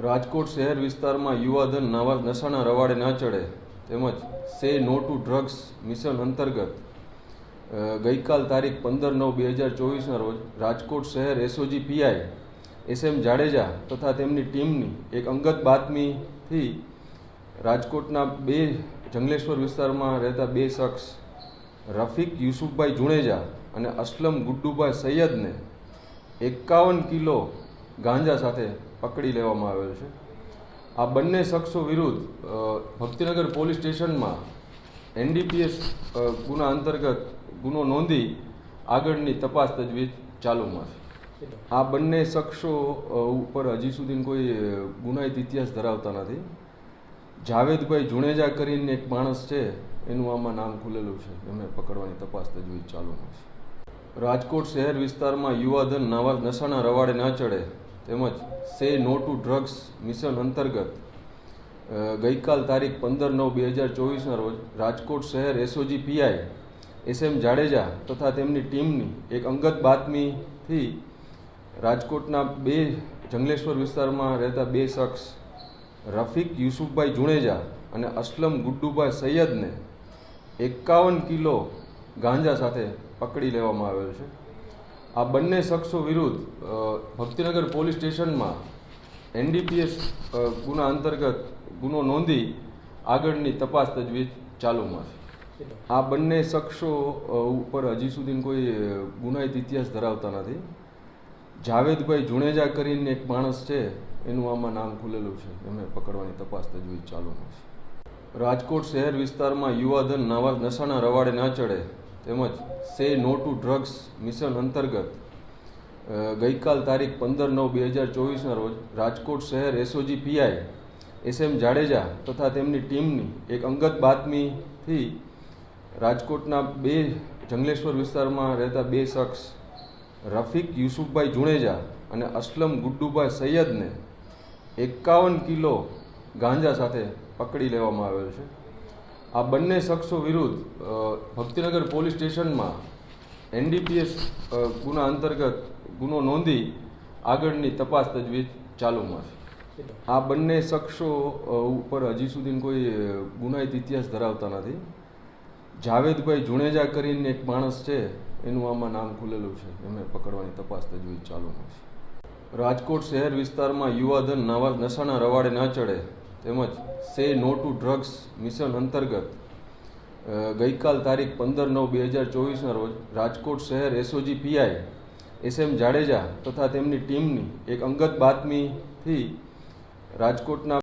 રાજકોટ શહેર વિસ્તારમાં યુવાધન નવા નશાના રવાડે ન ચડે તેમજ સે નો ટુ ડ્રગ્સ મિશન અંતર્ગત ગઈકાલ તારીખ પંદર નવ બે હજાર ચોવીસના રોજ રાજકોટ શહેર SOG PI S M Jadeja તથા તેમની ટીમની એક અંગત બાતમીથી રાજકોટના બે જંગલેશ્વર વિસ્તારમાં રહેતા બે શખ્સ, રફીક યુસુફભાઈ જુણેજા અને અસલમ ગુડ્ડુભાઈ સૈયદને એકાવન કિલો ગાંજા સાથે પકડી લેવામાં આવેલ છે. આ બંને શખ્સો વિરુદ્ધ ભક્તિનગર પોલીસ સ્ટેશનમાં એનડીપીએસ ગુના અંતર્ગત ગુનો નોંધી આગળની તપાસ તજવીજ ચાલુમાં છે. આ બંને શખ્સો ઉપર હજી સુધી કોઈ ગુનાહિત ઇતિહાસ ધરાવતા નથી. જાવેદભાઈ જુણેજા કરીને એક માણસ છે, એનું આમાં નામ ખુલેલું છે. એમને પકડવાની તપાસ તજવીજ ચાલુમાં છે. રાજકોટ શહેર વિસ્તારમાં યુવાધન નવા, નશાના રવાડે ન ચડે તેમજ સે નો ટુ ડ્રગ્સ મિશન અંતર્ગત ગઈકાલ તારીખ પંદર નવ બે હજાર ચોવીસના રોજ રાજકોટ શહેર SOG PI S M Jadeja તથા તેમની ટીમની એક અંગત બાતમીથી રાજકોટના બે જંગલેશ્વર વિસ્તારમાં રહેતા બે શખ્સ, રફીક યુસુફભાઈ જુણેજા અને અસલમ ગુડ્ડુભાઈ સૈયદને એકાવન કિલો ગાંજા સાથે પકડી લેવામાં આવેલ છે. આ બંને શખ્સો વિરુદ્ધ ભક્તિનગર પોલીસ સ્ટેશનમાં એનડીપીએસ ગુના અંતર્ગત ગુનો નોંધી આગળની તપાસ તજવીજ ચાલુમાં છે. આ બંને શખ્સો ઉપર હજી સુધી કોઈ ગુનાહિત ઇતિહાસ ધરાવતા નથી. જાવેદભાઈ જુણેજા કરીને એક માણસ છે, એનું આમાં નામ ખુલેલું છે. એમને પકડવાની તપાસ તજવીજ ચાલુમાં છે. રાજકોટ શહેર વિસ્તારમાં યુવાધન નવા, નશાના રવાડે ન ચડે તેમજ સે નો ટુ ડ્રગ્સ મિશન અંતર્ગત ગઈકાલ તારીખ પંદર નવ બે હજાર ચોવીસના રોજ રાજકોટ શહેર SOG PI S M Jadeja તથા તેમની ટીમની એક અંગત બાતમીથી રાજકોટના બે જંગલેશ્વર વિસ્તારમાં રહેતા બે શખ્સ, રફીક યુસુફભાઈ જુણેજા અને અસલમ ગુડ્ડુભાઈ સૈયદને એકાવન કિલો ગાંજા સાથે પકડી લેવામાં આવેલ છે. આ બંને શખ્સો વિરુદ્ધ ભક્તિનગર પોલીસ સ્ટેશનમાં એનડીપીએસ ગુના અંતર્ગત ગુનો નોંધી આગળની તપાસ તજવીજ ચાલુમાં છે. આ બંને શખ્સો ઉપર હજી સુધી કોઈ ગુનાહિત ઇતિહાસ ધરાવતા નથી. જાવેદભાઈ જુણેજા કરીને એક માણસ છે, એનું આમાં નામ ખુલેલું છે. એમને પકડવાની તપાસ તજવીજ ચાલુમાં છે. રાજકોટ શહેર વિસ્તારમાં યુવાધન નવા, નશાના રવાડે ન ચડે તેમજ સે નો ટુ ડ્રગ્સ મિશન અંતર્ગત ગઈકાલ તારીખ પંદર નવ બે હજાર ચોવીસના રોજ રાજકોટ શહેર SOG PI S M Jadeja તથા તેમની ટીમની એક અંગત બાતમીથી રાજકોટના